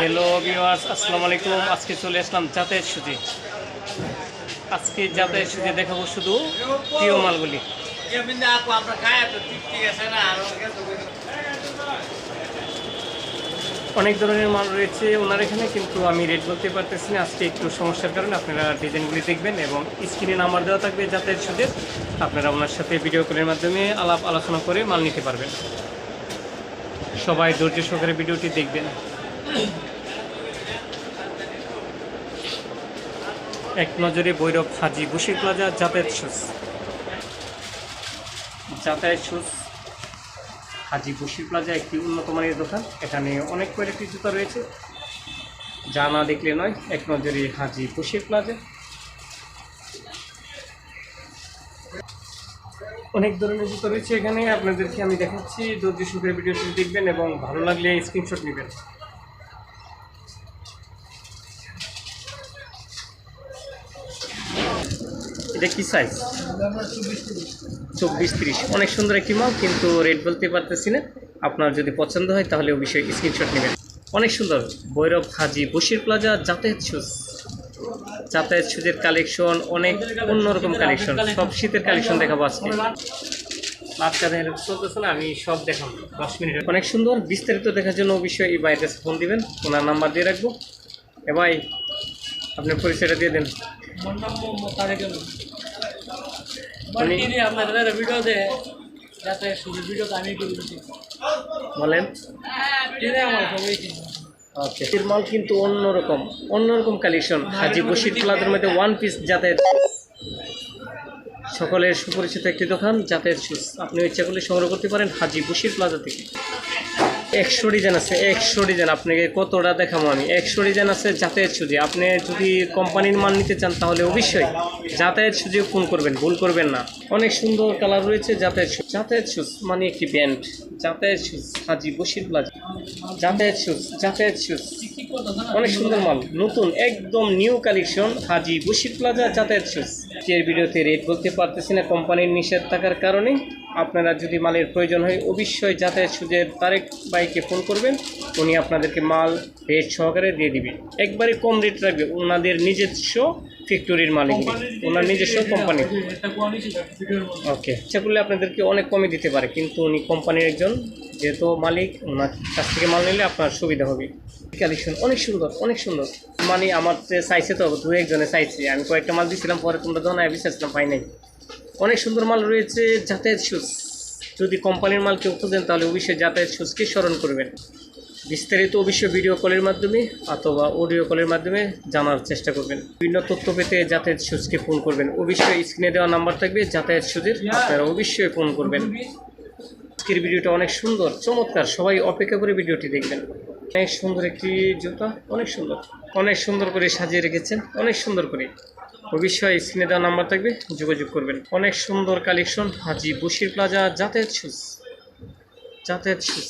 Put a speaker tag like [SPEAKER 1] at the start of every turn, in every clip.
[SPEAKER 1] Hello viewers আসসালামু আলাইকুম। আজকে চলে আসলাম যাতায়াত সুজি আজকে যাতায়াত সুজি দেখাবো শুধু প্রিয় মালগুলি। অনেক ধরনের মাল রয়েছে ওনার এখানে, কিন্তু আমি রেট বলতে পারতেছি না। আজকে একটু সমস্যার কারণে আপনারা ডিজাইনগুলি দেখবেন এবং স্ক্রিনে নাম্বার দেওয়া থাকবে যাতায়াত সুজের আপনারা ওনার সাথে ভিডিও কলের মাধ্যমে আলাপ আলোচনা করে মাল নিতে পারবেন। সবাই ধৈর্য সহকারে ভিডিওটি দেখবেন। এক নজরে Bhairab Haji Bashir plaza Jatayat shoes Jatayat shoes Haji Bashi plaza একটি উন্নত মানের দোকান। এখানে অনেক কোয়ালিটির জুতা রয়েছে। যা না দেখলে নয়, এক নজরে হাজি বসির প্লাজা। অনেক ধরনের জুতো রয়েছে এখানে। আপনাদেরকে আমি দেখাচ্ছি। ধৈর্য সুখের ভিডিওটি দেখবেন এবং ভালো লাগলে স্ক্রিনশট নেবেন। এটা কি সাইজ চব্বিশ তিরিশ। অনেক সুন্দর একটি মাল, কিন্তু রেট বলতে পারতেছি না। আপনার যদি পছন্দ হয়, তাহলে অবশ্যই স্ক্রিনশট নেবেন। অনেক সুন্দর। ভৈরব হাজি বসির প্লাজা যাতায়াত শুজ যাতায়াত শুজের কালেকশন অনেক অন্যরকম কালেকশন সব শীতের কালেকশন দেখাবো আজকে। না, আমি সব দেখাবো। দশ মিনিট অনেক সুন্দর। বিস্তারিত দেখার জন্য অবশ্যই এই বাইরের ফোন দিবেন। ওনার নাম্বার দিয়ে রাখব। এ ভাই আপনার পরিচয়টা দিয়ে দেন।
[SPEAKER 2] মন নাম তিনি আপনাদের ভিডিও দে যাতে শুধু ভিডিও আমি করে
[SPEAKER 1] বলেন।
[SPEAKER 2] তিনি আমার সবাই
[SPEAKER 1] ওকে মাল কিন্তু অন্যরকম অন্যরকম কালেকশন হাজি বশির প্লাজার মধ্যে ওয়ান পিস যাতায়াত সকলের সুপরিচিত একটি দোকান যাতায়াত শুজ আপনি ইচ্ছা করলে সংগ্রহ করতে পারেন হাজি বশির প্লাজা থেকে। একশো ডিজাইন আছে, একশো ডিজাইন। আপনাকে কতটা দেখাবো আমি? একশো ডিজাইন আছে যাতায়াত সুজি। আপনি যদি কোম্পানির মাল নিতে চান তাহলে অবশ্যই যাতায়াত সুজি ফোন করবেন, ভুল করবেন না। অনেক সুন্দর কালার রয়েছে যাতায়াত শুজ যাতায়াত শুজ মানে একটি band. Jatayat shoes Haji Bashir plaza Jatayat shoes Jatayat shoes অনেক সুন্দর মাল, নতুন, একদম new collection Haji Bashir plaza Jatayat shoes এর ভিডিওতে রেট বলতে পারতেছি না, কোম্পানির নিষেধ থাকার কারণে আপনারা যদি মালের প্রয়োজন হয়, অবশ্যই যাতায়াত সুজের তারেক বাইকে ফোন করবেন। উনি আপনাদেরকে মাল রেট সহকারে দিয়ে দিবে। একবারে কম রেট রাখবে ওনাদের নিজস্ব ফ্যাক্টরির মালিক ওনার নিজস্ব কোম্পানি। ওকে। ইচ্ছা করলে আপনাদেরকে অনেক কমে দিতে পারে, কিন্তু উনি কোম্পানির একজন যেহেতু মালিক, ওনার কাছ থেকে মাল নিলে আপনার সুবিধা হবে। কালেকশন অনেক সুন্দর অনেক সুন্দর। মানে আমার চাইছে তো দু একজনে চাইছে আমি কয়েকটা মাল দিয়েছিলাম পরে তোমরা দোনা বিশ্বাসলাম পাই নাই। অনেক সুন্দর মাল রয়েছে, যাতায়াত শুজ যদি কোম্পানির মাল কেউ খুঁজেন তাহলে অবশ্যই যাতায়াত শুজকে স্মরণ করবেন। বিস্তারিত অবশ্যই ভিডিও কলের মাধ্যমে অথবা অডিও কলের মাধ্যমে জানার চেষ্টা করবেন। বিভিন্ন তথ্য পেতে যাতায়াত সুজকে ফোন করবেন। অবশ্যই স্ক্রিনে দেওয়া নাম্বার থাকবে, যাতায়াত সুজের আপনারা অবশ্যই ফোন করবেন। আজকের ভিডিওটা অনেক সুন্দর, চমৎকার। সবাই অপেক্ষা করে ভিডিওটি দেখবেন। অনেক সুন্দর একটি জুতা, অনেক সুন্দর। অনেক সুন্দর করে সাজিয়ে রেখেছেন, অনেক সুন্দর করে। অবশ্যই স্ক্রিনে দেওয়া নাম্বার থাকবে যোগাযোগ করবেন। অনেক সুন্দর collection Haji Bashir plaza Jatayat shoes Jatayat shoes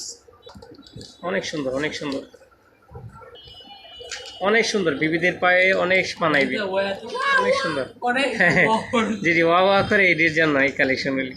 [SPEAKER 1] অনেক সুন্দর অনেক সুন্দর। অনেক সুন্দর বিবিদের পায়ে অনেক মানাইবে অনেক সুন্দর।
[SPEAKER 2] যদি
[SPEAKER 1] হ্যাঁ জি ওয়া ওয়া করে এটির জন্য এই কালেকশনগুলি